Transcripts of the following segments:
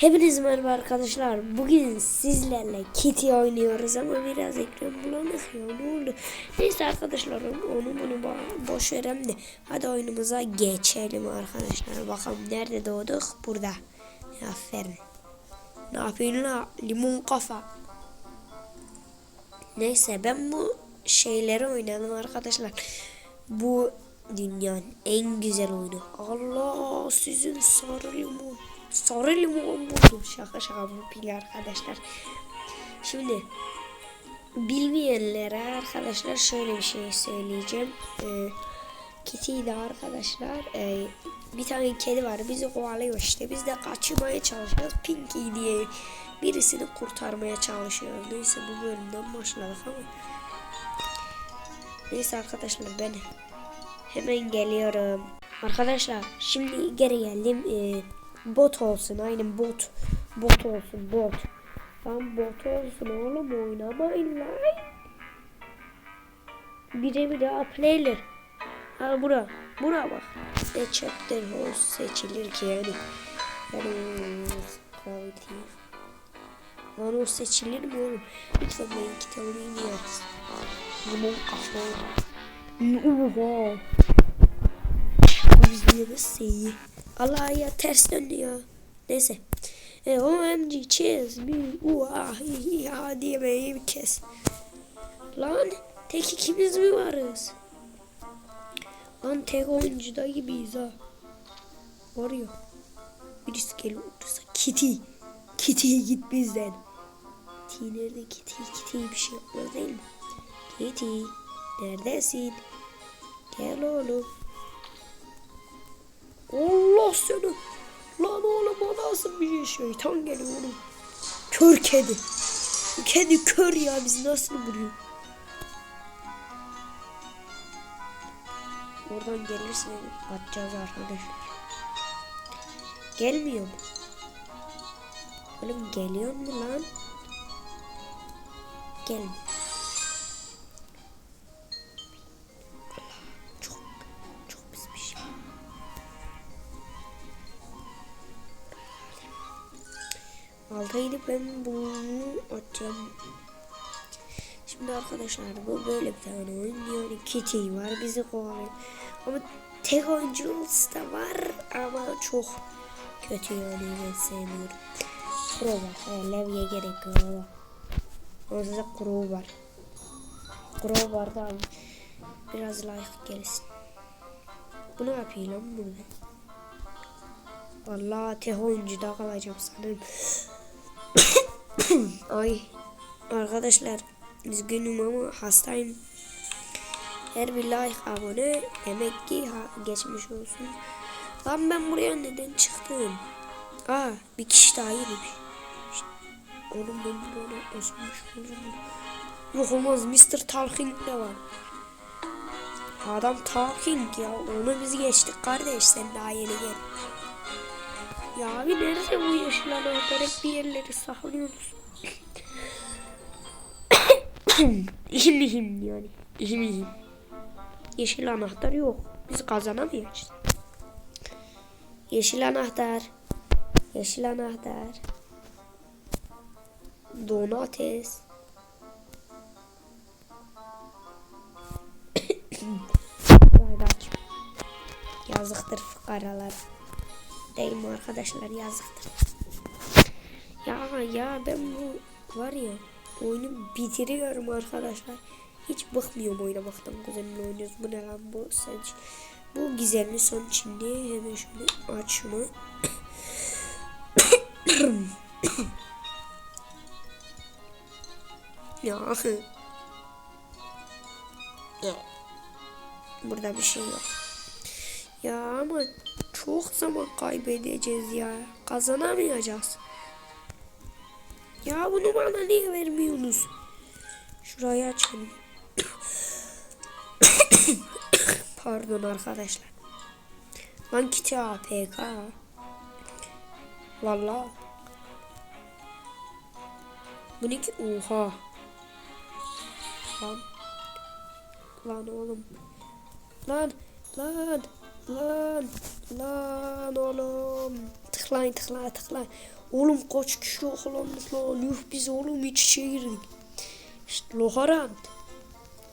Hepiniz merhaba arkadaşlar. Bugün sizlerle Kitty oynuyoruz ama biraz ekran bulanık ya ne oldu? Neyse arkadaşlar onu bunu bo- boş verem de hadi oyunumuza geçelim arkadaşlar. Bakalım nerede doğduk? Burada. Aferin. Ne yapıyorsun la? Limon kafa. Neyse ben bu şeyleri oynadım arkadaşlar. Bu dünyanın en güzel oyunu. Allah sizin sarı limon. Sarı limon buldum. Şaka şaka bu pil arkadaşlar. Şimdi bilmeyenlere arkadaşlar şöyle bir şey söyleyeceğim. Ee, Kitty'de arkadaşlar e, bir tane kedi var bizi kovalıyor işte biz de kaçırmaya çalışıyoruz Pinky diye birisini kurtarmaya çalışıyoruz neyse bu bölümden başladık ama neyse arkadaşlar ben hemen geliyorum arkadaşlar şimdi geri geldim Ee, bot olsun aynen bot bot olsun bot Lan bot olsun oğlum oynamayın lan bire bir daha player Ha bura. Bura bak. Ne chapter host seçilir ki yani. Yani gravity. Lan o seçilir mi oğlum? Lütfen benim kitabımı ya. Limon kafa. Oha. Bu bizde nasıl iyi? Allah ya ters döndü ya. Neyse. E, OMG cheers bir uah ya diyemeyi bir kes. Lan tek ikimiz mi varız? Lan tek oyuncuda gibiyiz ha. Var ya. Birisi geliyor olursa Kitty. Kitty git bizden. Kitty Kitty? Kitty bir şey yapmaz değil mi? Kitty neredesin? Gel oğlum. Allah seni. Lan oğlum o nasıl bir şey? Şeytan geliyor oğlum. Kör kedi. Kedi kör ya biz nasıl vuruyor? Oradan gelirse atacağız arkadaşlar. Gelmiyor mu? Oğlum geliyor mu lan? Gelmiyor. Alta gidip ben bunu atacağım. Şimdi arkadaşlar bu böyle bir tane oyun diyor. Kitty var bizi kovalıyor. Ama tek oyuncumuz da var ama çok kötü yani ben sevmiyorum. Kuro var. Levye gerek yok ama. Size kuro var. Kuro var da biraz layık gelsin. Bu ne yapıyor lan burada? Vallahi tek oyuncuda kalacağım sanırım. Ay arkadaşlar üzgünüm ama hastayım. Her bir like abone demek ki geçmiş olsun. Lan ben buraya neden çıktım? Aa bir kişi daha girmiş. İşte, oğlum ben buraya özmüş olurum. Yok olmaz Mr. Talking de var. Adam Talking ya onu biz geçtik kardeş sen daha yeni gel. Ya abi nerede bu yeşil anahtar hep bir yerleri saklıyoruz. İhim ihim yani. İhim ihim. Yeşil anahtar yok. Biz kazanamayacağız. Yeşil anahtar. Yeşil anahtar. Donates. Yazıktır fukaralar. Değil mi arkadaşlar yazıktır. Ya ya ben bu var ya oyunu bitiriyorum arkadaşlar. Hiç bıkmıyorum oynamaktan kuzenimle oynuyoruz. Bu ne lan bu sadece. Bu gizemli son içinde hemen şunu. ya. ya. Burada bir şey yok. Ya ama çok zaman kaybedeceğiz ya. Kazanamayacağız. Ya bunu bana niye vermiyorsunuz? Şurayı açalım. Pardon arkadaşlar. Lan kiti APK. Valla. Bu ne ki? Oha. Lan. Lan oğlum. Lan. Lan. Lan. Lan oğlum. Tıkla. tıklayın tıklayın tıklayın. Oğlum kaç kişi yakalandık lan. Yuh biz oğlum iç içe girdik. İşte Loharant.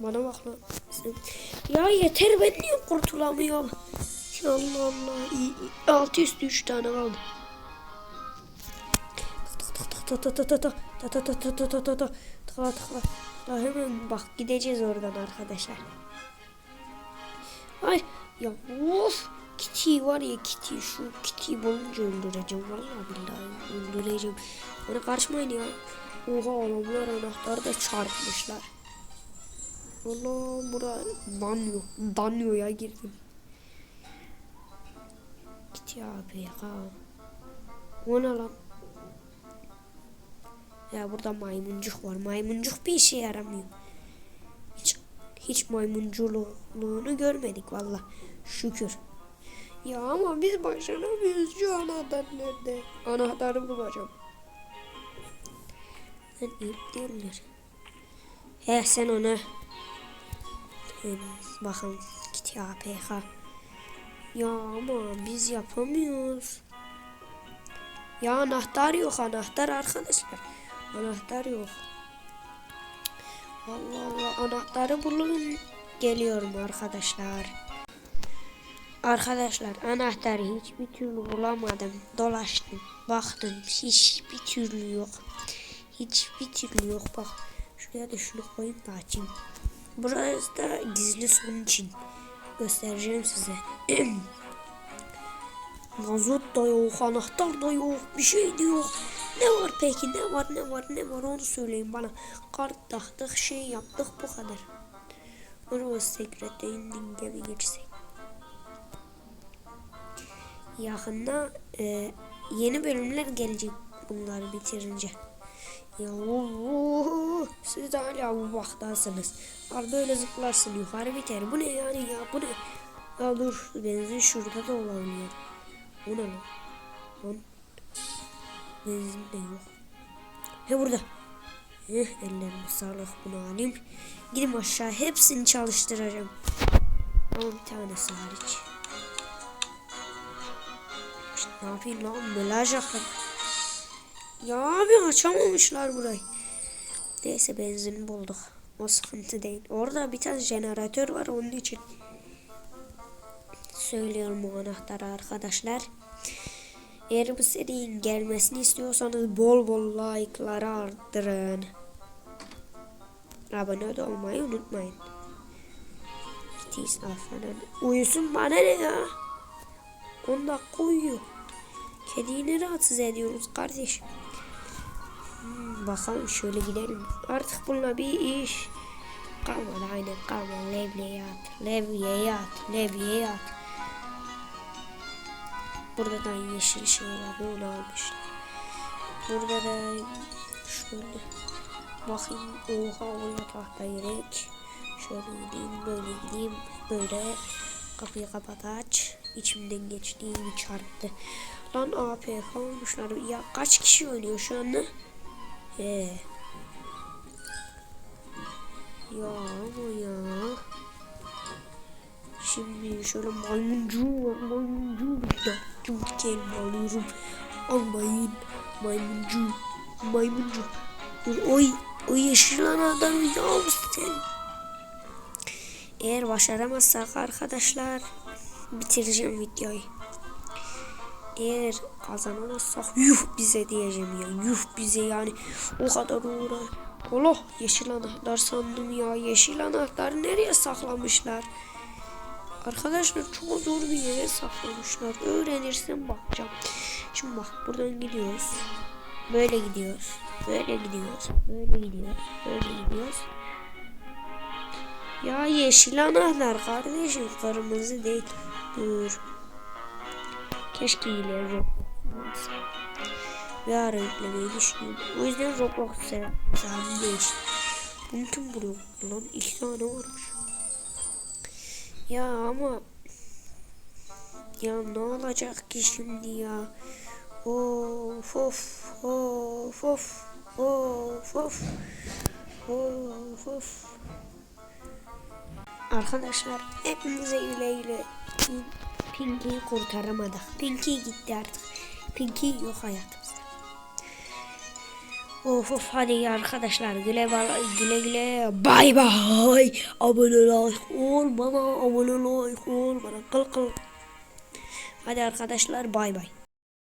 Bana bak lan. Ya yeter ben niye kurtulamıyorum? Allah Allah. Altı üstü üç tane kaldı. Ta ta ta ta ta ta ta ta ta ta ta ta ta tıkla tıkla. Ya hemen bak gideceğiz oradan arkadaşlar. Ay ya of Kitty var ya Kitty şu Kitty'yi bulunca öldüreceğim vallahi billahi öldüreceğim. Bana karışmayın ya. Oha adamlar anahtarı da çarpmışlar. Allah bura banyo. Banyoya girdim. Kitty abi ya. O ne lan? Ya burada maymuncuk var. Maymuncuk bir işe yaramıyor. Hiç, maymunculuğunu görmedik valla. Şükür. Ya ama biz başaramıyoruz. Şu anahtar nerede? Anahtarı bulacağım. İlk değiller. He sen. Ee, bakın git ya. Ya ama biz yapamıyoruz. Ya anahtar yok anahtar arkadaşlar. Anahtar yok. Allah Allah anahtarı bulun. Geliyorum arkadaşlar. Arkadaşlar anahtarı hiçbir türlü bulamadım. Dolaştım. Baktım hiçbir türlü yok. Hiçbir türlü yok. Bak şuraya da şunu koyayım da açayım. Burası da gizli son için. Göstereceğim size. Mazot da yok, anahtar da yok, bir şey de yok. Ne var peki? Ne var? Ne var? Ne var? Onu söyleyin bana. Kart taktık, şey yaptık bu kadar. Onu sekrete indinge mi geçsek? Yakında e, yeni bölümler gelecek bunları bitirince. Ya siz de hala bu baktasınız. Arda öyle zıplarsın yukarı biter. Bu ne yani ya bu ne? Ya dur benzin şurada da olabilir. O ne lan? Lan. Benzin de yok. He burada. Heh, ellerime sağlık bunu alayım. Gidip aşağı hepsini çalıştıracağım. Ama bir tanesi hariç. İşte ne yapayım lan? Melaj yapar. Ya abi açamamışlar burayı. Neyse benzin bulduk. O sıkıntı değil. Orada bir tane jeneratör var onun için. Söylüyorum bu anahtarı arkadaşlar. Eğer bu serinin gelmesini istiyorsanız bol bol like'ları arttırın. Abone de olmayı unutmayın. Bitiz falan. Uyusun bana ne ya? 10 dakika uyuyor. Kediyi ne rahatsız ediyoruz kardeşim. Hmm, bakalım şöyle gidelim. Artık bununla bir iş kalmadı aynen kalmadı. Levyeye at, levyeye at, levyeye at. Burada da yeşil şey var. Onu. Burada da şöyle bakayım. Oha oraya tahta gerek. Şöyle gideyim, böyle gideyim, böyle kapıyı kapat aç. İçimden geçtiğimi çarptı. Lan APK olmuşlar. Ya kaç kişi oynuyor şu anda? He. Ya ama ya. Şimdi şöyle maymuncu var. Maymuncu bir dakika kelime alıyorum. Almayın. Maymuncu. Maymuncu. Oy. O yeşil adam ya sen. Eğer başaramazsak arkadaşlar bitireceğim videoyu. Eğer kazanamazsak yuh bize diyeceğim ya. Yuh bize yani o kadar uğra. Allah yeşil anahtar sandım ya. Yeşil anahtarı nereye saklamışlar? Arkadaşlar çok zor bir yere saklamışlar. Öğrenirsem bakacağım. Şimdi bak buradan gidiyoruz. Böyle gidiyoruz. Böyle gidiyoruz. Böyle gidiyoruz. Böyle gidiyoruz. Ya yeşil anahtar kardeşim. Kırmızı değil. Dur. Keşke ileri Bir ara yüklemeyi düşünüyorum. O yüzden Roblox hesabım değişti. Buluyor? Lan iki tane varmış. Ya ama ya ne olacak ki şimdi ya? Of of of of of of of of Arkadaşlar hepimize güle güle Pinky'yi kurtaramadık. Pinky gitti artık. Pinky yok hayatımızda. Of of hadi arkadaşlar güle güle güle. Bay bay abone like ol bana abone like ol bana. Kıl kıl. Hadi arkadaşlar bay bay